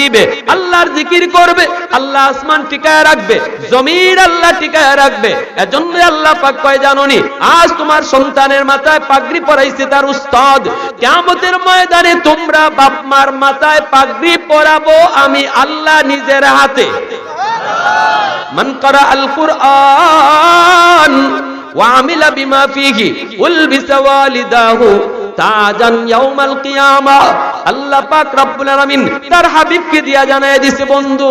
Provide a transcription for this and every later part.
দিবে, আল্লাহর জিকির করবে, আল্লাহ আসমান টিকায় রাখবে জমির আল্লাহ টিকায় রাখবে। এজন্য আল্লাহ পাক কয়, জাননি, আজ তোমার সন্তানের মাথায় পাগড়ি পরাইছে তার উস্তাদ। কিয়ামতের ময়দানে তোমরা বাপ মার মাথায় পাগড়ি পরাবো আমি আল্লাহ নিজের হাতে। মন করা আল কুরআন, ওয়া আমিলা বিমা ফিহি উলবিসা তাজান ইয়াউমাল কিয়ামা। আল্লাহ পাক রব্বুল আলামিন তার হাবিবকে দিয়া জানায় দিছে বন্ধু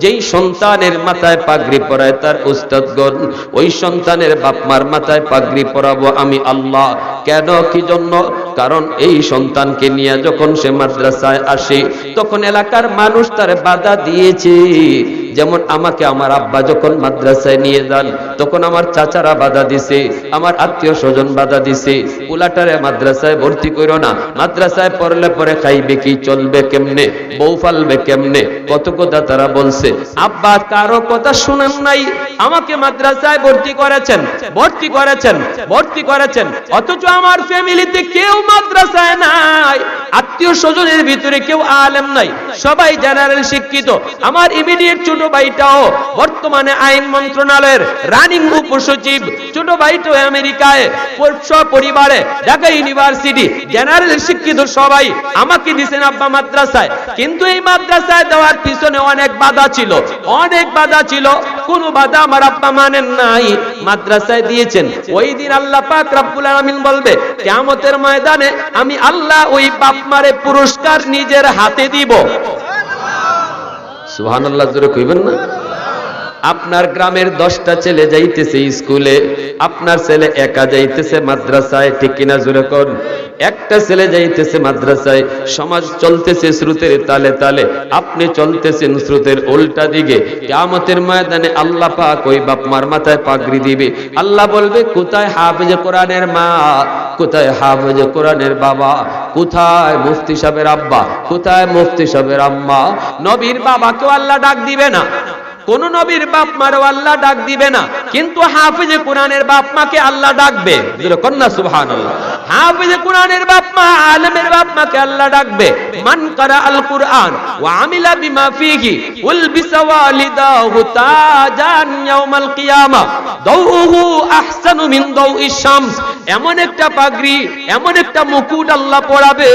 যেই সন্তানের মাথায় পাগড়ি পরায় তার উস্তাদগণ ওই সন্তানের বাপ মার মাথায় পাগড়ি পরাবো আমি আল্লাহ। কেন? কি জন্য? কারণ এই সন্তানকে নিয়ে যখন সে মাদ্রাসায় আসে, তখন এলাকার মানুষ তার বাধা দিয়েছে। যেমন আমাকে আমার আব্বা যখন মাদ্রাসায় নিয়ে যান, তখন আমার চাচারা বাধা দিছে, আমার আত্মীয় স্বজন বাধা দিছে। উলাটারে মাদ্রাসায় ভর্তি করো না, মাদ্রাসায় পড়লে পরে খাইবে কি, চলবে কেমনে, বউ ফালবে কেমনে? কত কথা তারা বলছে আব্বা কারও কথা শুনেন নাই। আমাকে মাদ্রাসায় ভর্তি করেছেন ভর্তি করেছেন ভর্তি করেছেন। অথচ আমার ফ্যামিলিতে কেউ মাদ্রাসায় নাই, আত্মীয় স্বজনের ভিতরে কেউ আলেম নাই, সবাই জেনারেল শিক্ষিত। আমার ইমিডিয়েট ছোট ভাইটাও বর্তমানে আইন মন্ত্রণালয়ের রানিং উপসচিব। ছোট ভাইটাও আমেরিকায় পরিবারে ঢাকা ইউনিভার্সিটি, জেনারেল শিক্ষিত সবাই আমাকে দিছেন আব্বা মাদ্রাসায়। কিন্তু এই মাদ্রাসায় দেওয়ার পিছনে অনেক বাধা ছিল, অনেক বাধা ছিল। কোনো বাধা আমার আব্বা মানেন নাই। মাদ্রাসায় দিয়েছেন। ওই দিন আল্লাহ পাক রব্বুল আলামিন বলবে, কিয়ামতের ময়দানে আমি আল্লাহ ওই বাপ মারে পুরস্কার নিজের হাতে দিব। সুবহানাল্লাহ, জোরে কইবেন না। আপনার গ্রামের দশটা ছেলে যাইতেছে স্কুলে, আপনার ছেলে একা যাইতেছে মাদ্রাসায়, ঠিক কিনা জোরে কর একটা ছেলে যাইতেছে মাদ্রাসায়, সমাজ চলতেছে স্রোতের তালে তালে, আপনি চলতেছেন স্রোতের উল্টা দিকে। কিয়ামতের ময়দানে আল্লাহ পাক ওই বাপ মার মাথায় পাগড়ি দিবে। আল্লাহ বলবে, কোথায় হাফেজ কোরআনের মা? কোথায় হাফেজ কোরআনের বাবা? কোথায় মুফতি সাহেবের আব্বা? কোথায় মুফতি সাহেবের আম্মা? নবীর বাবাকেও আল্লাহ ডাক দিবে না। কোন নবীর বাপ মারও আল্লাহ ডাক দিবে না। কিন্তু হাফিজে কোরআনের বাপ মাকে আল্লাহ ডাকবে। কন্যা সুবহান হাফিজে কোরআনের বাপ মা, আলেমের বাপ মাকে আল্লাহ ডাকবে, মান করা আল কুরআন ওয়া আমিলা বিমা ফিহি উলবিসা ওয়ালিদাহু তাজান ইয়াউমাল কিয়ামা দাউহু আহসানু মিন দাউই শামস। এমন একটা পাগড়ি, এমন একটা মুকুট আল্লাহ পরাবে,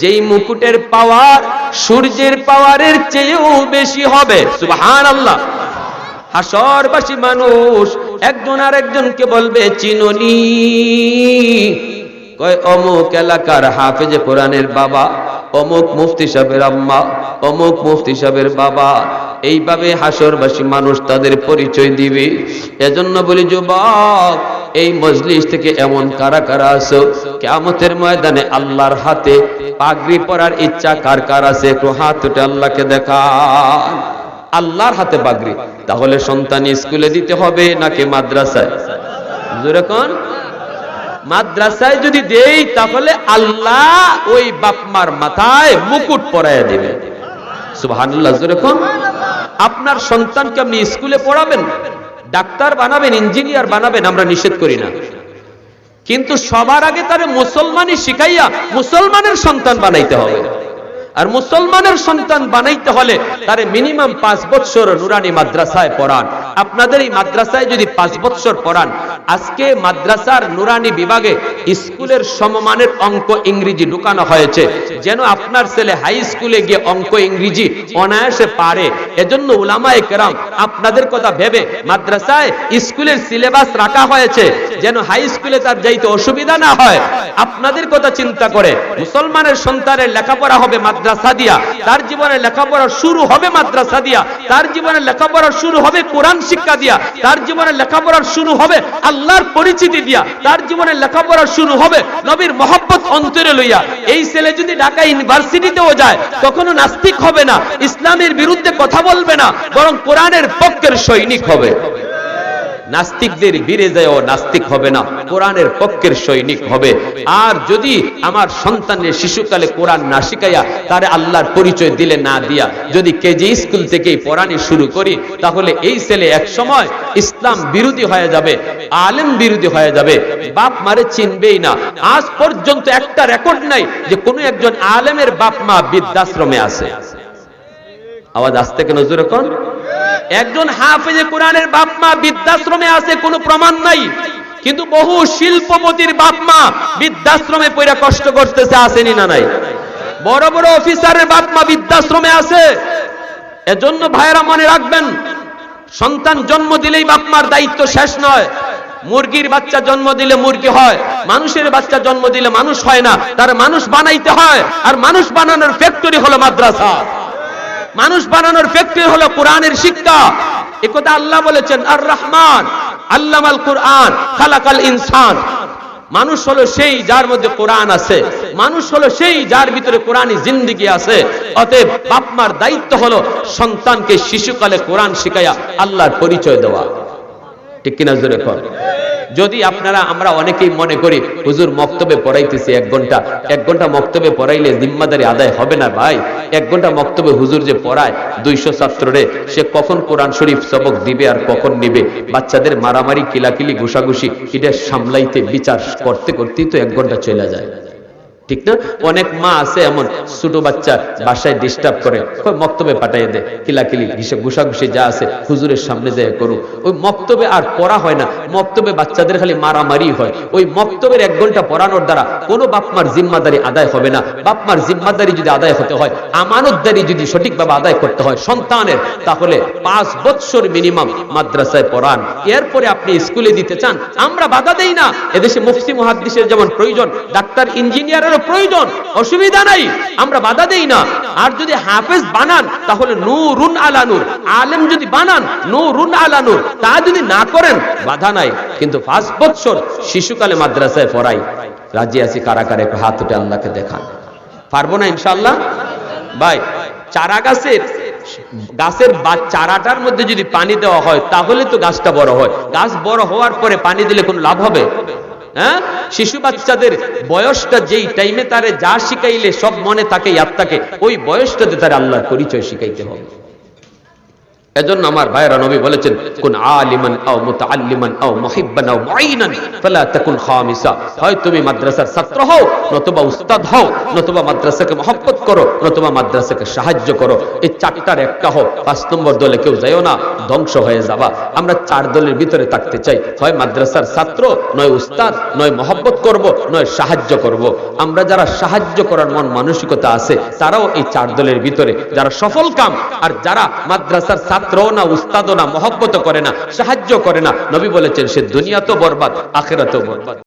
যেই মুকুটের পাওয়ার সূর্যের পাওয়ারের চেয়েও বেশি হবে। সুবহান আল্লাহ হাসরবাসী মানুষ একজন আর একজনকে বলবে, চিননি। কয় অমুক এলাকার হাফেজে কোরআনের বাবা, অমুক মুফতি সাহেবের আম্মা, অমুক মুফতি সাহেবের বাবা। এইভাবে হাসরবাসী মানুষ তাদের পরিচয় দিবে। এজন্য বলি, যুবক, এই মজলিস থেকে এমন কারা কারা আছো? কেমতের ময়দানে আল্লাহর হাতে পাগড়ি পরার ইচ্ছা কার কার আছে? একটু হাত উঠে আল্লাহকে দেখা আল্লাহর হাতে পাগড়ি, তাহলে সন্তান স্কুলে দিতে হবে নাকি মাদ্রাসায়? যেরকম মাদ্রাসায় যদি দেই, তাহলে আল্লাহ ওই বাপমার মাথায় মুকুট পরাইয়া দিবে। সুবহানাল্লাহ আপনার সন্তানকে আপনি স্কুলে পড়াবেন, ডাক্তার বানাবেন, ইঞ্জিনিয়ার বানাবেন, আমরা নিষেধ করি না। কিন্তু সবার আগে তারে মুসলমানই শিখাইয়া মুসলমানের সন্তান বানাইতে হবে। আর মুসলমানের সন্তান বানাইতে হলে তারে মিনিমাম পাঁচ বছর নুরানি মাদ্রাসায় পড়ান। আপনাদের এই মাদ্রাসায় যদি পাঁচ বছর পড়ান, আজকে মাদ্রাসার নুরানি বিভাগে স্কুলের সমমানের অঙ্ক ইংরেজি ঢুকানো হয়েছে। যেন আপনার ছেলে হাই স্কুলে গিয়ে অঙ্ক ইংরেজি অনায়াসে পারে। এজন্য উলামায়ে কেরাম আপনাদের কথা ভেবে মাদ্রাসায় স্কুলের সিলেবাস রাখা হয়েছে। যেন হাই স্কুলে তার যাইতে অসুবিধা না হয়। আপনাদের কথা চিন্তা করে মুসলমানের সন্তানের লেখাপড়া হবে মাদ্রাসা দিয়া, তার জীবনে লেখাপড়া শুরু হবে মাদ্রাসা দিয়া, তার জীবনে লেখাপড়া শুরু হবে কোরআন শিক্ষা দিয়া, তার জীবনে লেখাপড়া শুরু হবে আল্লাহর পরিচিতি দিয়া, তার জীবনে লেখাপড়া শুরু হবে নবীর মহব্বত অন্তরে লইয়া। এই ছেলে যদি ঢাকা ইউনিভার্সিটিতেও যায়, কখনো নাস্তিক হবে না, ইসলামের বিরুদ্ধে কথা বলবে না, বরং কোরআনের পক্ষের সৈনিক হবে। নাস্তিকদের বীরে যায়ও নাস্তিক হবে না। কোরআনের পক্ষের সৈনিক হবে। আর যদি আমার সন্তানের শিশুকালে কোরআন না শিখাইয়া তারে আল্লাহর পরিচয় দিলে না দিয়া যদি কেজি স্কুল থেকেই পড়ানি শুরু করি, তাহলে এই ছেলে এক সময় ইসলাম বিরোধী হয়ে যাবে, আলেম বিরোধী হয়ে যাবে। বাপ মারে চিনবেই না। আজ পর্যন্ত একটা রেকর্ড নাই যে কোনো একজন আলেমের বাপ মা বৃদ্ধাশ্রমে আছে। আওয়াজ আসতে কেন জোরে কোন? একজন হাফেজে কোরআনের বাপ মা বৃদ্ধাশ্রমে আছে, কোনো প্রমাণ নাই। কিন্তু বহু শিল্পপতির বাপ মা বৃদ্ধাশ্রমে পইরা কষ্ট করতেছে, আসেনি না নাই? বড় বড় অফিসারের বাপ মা বৃদ্ধাশ্রমে আছে। এজন্য ভাইরা মনে রাখবেন, সন্তান জন্ম দিলেই বাপ মার দায়িত্ব শেষ নয়। মুরগির বাচ্চা জন্ম দিলে মুরগি হয়, মানুষের বাচ্চা জন্ম দিলে মানুষ হয় না। তার মানুষ বানাইতে হয়, আর মানুষ বানানোর ফ্যাক্টরি হলো মাদ্রাসা। মানুষ বানানোর ফ্যাক্টরি হলো কোরআনের শিক্ষা। একথা আল্লাহ বলেছেন আর রহমান আল্লামাল কোরআন, খালাকাল ইনসান। মানুষ হলো সেই যার মধ্যে কোরআন আছে। মানুষ হলো সেই যার ভিতরে কোরআনই জিন্দিগি আছে। অতএব বাপমার দায়িত্ব হলো সন্তানকে শিশুকালে কোরআন শিখাইয়া আল্লাহর পরিচয় দেওয়া। ঠিক কিনা জোরে কর যদি আপনারা, আমরা অনেকেই মনে করি, হুজুর মক্তবে পড়াইতেছি এক ঘণ্টা এক ঘণ্টা মক্তবে পড়াইলে জিম্মাদারি আদায় হবে না ভাই? এক ঘণ্টা মক্তবে হুজুর যে পড়ায় দুইশো ছাত্ররে সে কখন কোরআন শরীফ সবক দিবে আর কখন নিবে? বাচ্চাদের মারামারি, কিলাকিলি, ঘুষাঘুষি, এটা সামলাইতে, বিচার করতে করতেই তো এক ঘণ্টা চলে যায়। ঠিক না? অনেক মা আছে এমন, ছোট বাচ্চা বাসায় ডিস্টার্ব করে। মক্তবে পাঠাইয়ে দে, কিলাকিলি, ঘিসে ঘুষাঘুষি যা আছে, হুজুরের সামনে যায় করু ওই মক্তবে আর পড়া হয় না, মক্তবে বাচ্চাদের খালি মারামারি হয়। ওই মক্তবের এক ঘণ্টা পড়ানোর দ্বারা কোনো বাপমার জিম্মাদারি আদায় হবে না। বাপমার জিম্মাদারি যদি আদায় হতে হয়, আমানতদারি যদি সঠিকভাবে আদায় করতে হয় সন্তানের, তাহলে পাঁচ বৎসর মিনিমাম মাদ্রাসায় পড়ান। এরপরে আপনি স্কুলে দিতে চান, আমরা বাধা দেই না। এদেশে মুফতি, মুহাদ্দিসের যেমন প্রয়োজন, ডাক্তার ইঞ্জিনিয়ারেরও প্রয়োজন, অসুবিধা নাই, আমরা বাধা দেই না। আর যদি হাফেজ বানান, তাহলে নূরুন আলা নূর। আলেম যদি বানান, নূরুন আলা নূর। তা যদি না করেন, বাধা নাই। কিন্তু পাঁচ বৎসর শিশুকালে মাদ্রাসায় পড়াই। রাজি আছি কারা কারা একটু হাত উঠে আল্লাহকে দেখান। পারব না ইনশাল্লাহ ভাই, চারা গাছের গাছের বা চারাটার মধ্যে যদি পানি দেওয়া হয়, তাহলে তো গাছটা বড় হয়। গাছ বড় হওয়ার পরে পানি দিলে কোনো লাভ হবে? হ্যাঁ? শিশু বাচ্চাদের বয়সটা যেই টাইমে তারে যা শিখাইলে সব মনে থাকে, ইয়াদ থাকে, ওই বয়সটাতে তার আল্লাহর পরিচয় শিখাইতে হবে। এজন্য আমার ভাইরা নবী বলেছেন, কোন আলিমান আও মুতাআল্লিমান আও মুহিব্বান আও মুঈনান ফালা তাকুন খামিসা। হয় তুমি মাদ্রাসার ছাত্র হও, নতুবা উস্তাদ হও, নতুবা মাদ্রাসাকে মহব্বত করো, নতুবা মাদ্রাসাকে সাহায্য করো। এই চারটার একটা হও, পাঁচ নম্বর দলে কেউ যাইও না, ধ্বংস হয়ে যাবা। আমরা চার দলের ভিতরে থাকতে চাই। হয় মাদ্রাসার ছাত্র, নয় উস্তাদ, নয় মহব্বত করব, নয় সাহায্য করব। আমরা যারা সাহায্য করার মন মানসিকতা আছে, তারাও এই চার দলের ভিতরে। যারা সফল কাম, আর যারা মাদ্রাসার ছাত্র না, উস্তাদও না মহব্বত করে না, সাহায্য করে না। নবী বলেছেন, সে দুনিয়া তো বরবাদ, আখেরাতেও বরবাদ।